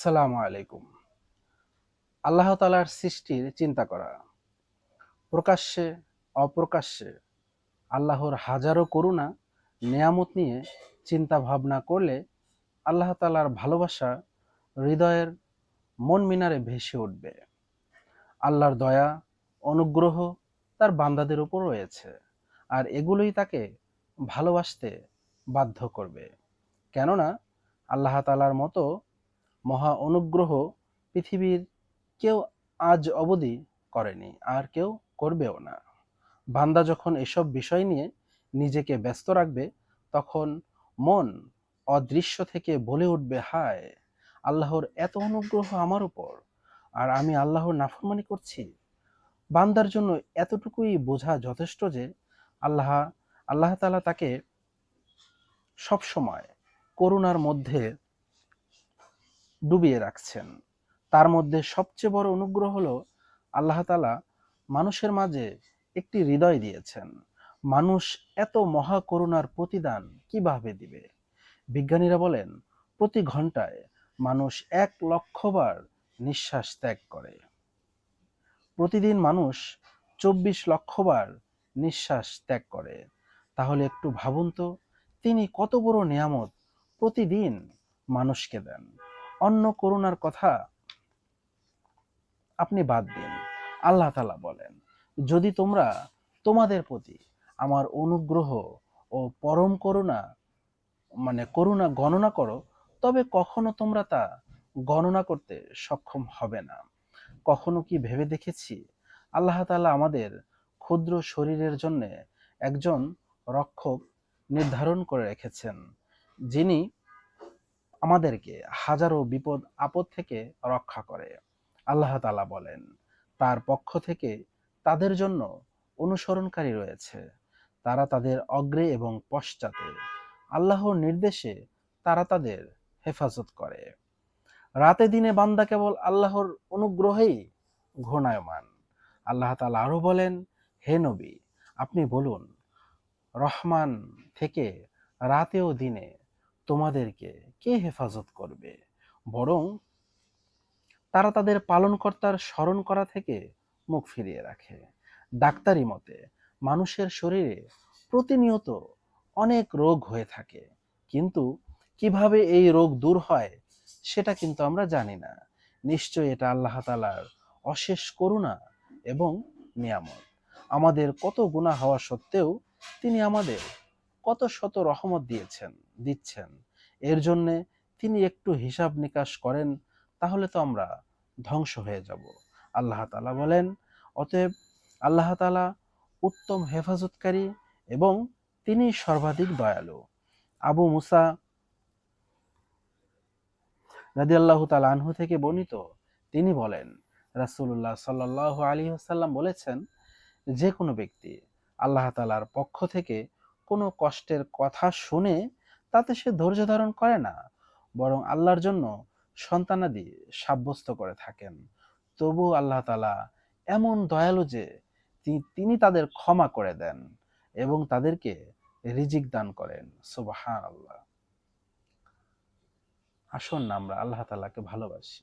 আসসালামু আলাইকুম। আল্লাহ তালার সৃষ্টির চিন্তা করা। প্রকাশ্যে, অপ্রকাশ্যে আল্লাহর হাজারো করুণা, নেয়ামত নিয়ে চিন্তা ভাবনা করলে আল্লাহ তালার ভালোবাসা হৃদয়ের মন মিনারে ভেসে উঠবে। আল্লাহর দয়া, অনুগ্রহ তার বান্দাদের উপর রয়েছে আর এগুলোই তাকে ভালোবাসতে বাধ্য করবে। কেননা আল্লাহ তালার মতো মহা অনুগ্রহ পৃথিবীর কেউ আজ অবধি করেনি, আর কেউ করবেও না। বান্দা যখন এসব বিষয় নিয়ে নিজেকে ব্যস্ত রাখবে, তখন মন অদৃশ্য থেকে বলে উঠবে, হায়, আল্লাহর এত অনুগ্রহ আমার উপর, আর আমি আল্লাহর নাফরমানি করছি? বান্দার জন্য এতটুকুই বোঝা যথেষ্ট যে আল্লাহ আল্লাহ তালা তাকে সবসময় করুণার মধ্যে ডুবিয়ে রাখছেন। তার মধ্যে সবচেয়ে বড় অনুগ্রহ হলো আল্লাহ তালা মানুষের মাঝে একটি হৃদয় দিয়েছেন। মানুষ এত মহা করুণার প্রতিদান কীভাবে দিবে? বিজ্ঞানীরা বলেন, প্রতি ঘন্টায় মানুষ এক লক্ষবার নিঃশ্বাস ত্যাগ করে। প্রতিদিন মানুষ চব্বিশ লক্ষবার নিঃশ্বাস ত্যাগ করে। তাহলে একটু ভাবুন তো, তিনি কত বড় নিয়ামত প্রতিদিন মানুষকে দেন। অন্য করুণার কথা আপনি বাদ দিন। আল্লাহ তালা বলেন, যদি তোমরা তোমাদের প্রতি আমার অনুগ্রহ ও পরম করুণা মানে করুণা গণনা করো, তবে কখনো তোমরা তা গণনা করতে সক্ষম হবে না। কখনো কি ভেবে দেখেছি? আল্লাহ তালা আমাদের ক্ষুদ্র শরীরের জন্য একজন রক্ষক নির্ধারণ করে রেখেছেন, যিনি আমাদেরকে হাজারো বিপদ, আপদ থেকে রক্ষা করে। আল্লাহ তালা বলেন, তার পক্ষ থেকে তাদের জন্য অনুসরণকারী রয়েছে। তারা তাদের অগ্রে এবং পশ্চাতে আল্লাহর নির্দেশে তারা তাদের হেফাজত করে। রাতে দিনে বান্দা কেবল আল্লাহর অনুগ্রহেই ঘূর্ণায়মান আল্লাহ তালা আরও বলেন, হে নবী, আপনি বলুন, রহমান থেকে রাতে ও দিনে তোমাদেরকে কে হেফাজত করবে? বরং তারা তাদের পালনকর্তার স্মরণ করা থেকে মুখ ফিরিয়ে রাখে। ডাক্তারি মতে, মানুষের শরীরে প্রতিনিয়ত অনেক রোগ হয়ে থাকে। কিন্তু কীভাবে এই রোগ দূর হয়, সেটা কিন্তু আমরা জানি না। নিশ্চয় এটা আল্লাহ তালার অশেষ করুণা এবং নিয়ামত। আমাদের কত গুণা হওয়া সত্ত্বেও তিনি আমাদের কত শত রহমত দিয়েছেন, দিচ্ছেন। এর জন্যে তিনি একটু হিসাব নিকাশ করেন, তাহলে তো আমরা ধ্বংস হয়ে যাব। আল্লাহ তালা বলেন, অতএব আল্লাহ তালা উত্তম হেফাজতকারী এবং তিনি সর্বাধিক দয়ালু। আবু মুসা রাদি আল্লাহ তালা আনহু থেকে বর্ণিত, তিনি বলেন রাসুল্লাহ সাল্লাহ আলী আসাল্লাম বলেছেন, যে কোনো ব্যক্তি আল্লাহ তালার পক্ষ থেকে কোনো কষ্টের কথা শুনে তাতে সে ধৈর্য ধারণ করে না, বরং আল্লাহর জন্য সন্তানাদি সাব্যস্ত করে থাকেন। তবু আল্লাহ তালা এমন দয়ালু যে তিনি তাদের ক্ষমা করে দেন এবং তাদেরকে রিজিক দান করেন। সুবাহান আল্লাহ আসুন আমরা আল্লাহ তালাকে ভালোবাসি।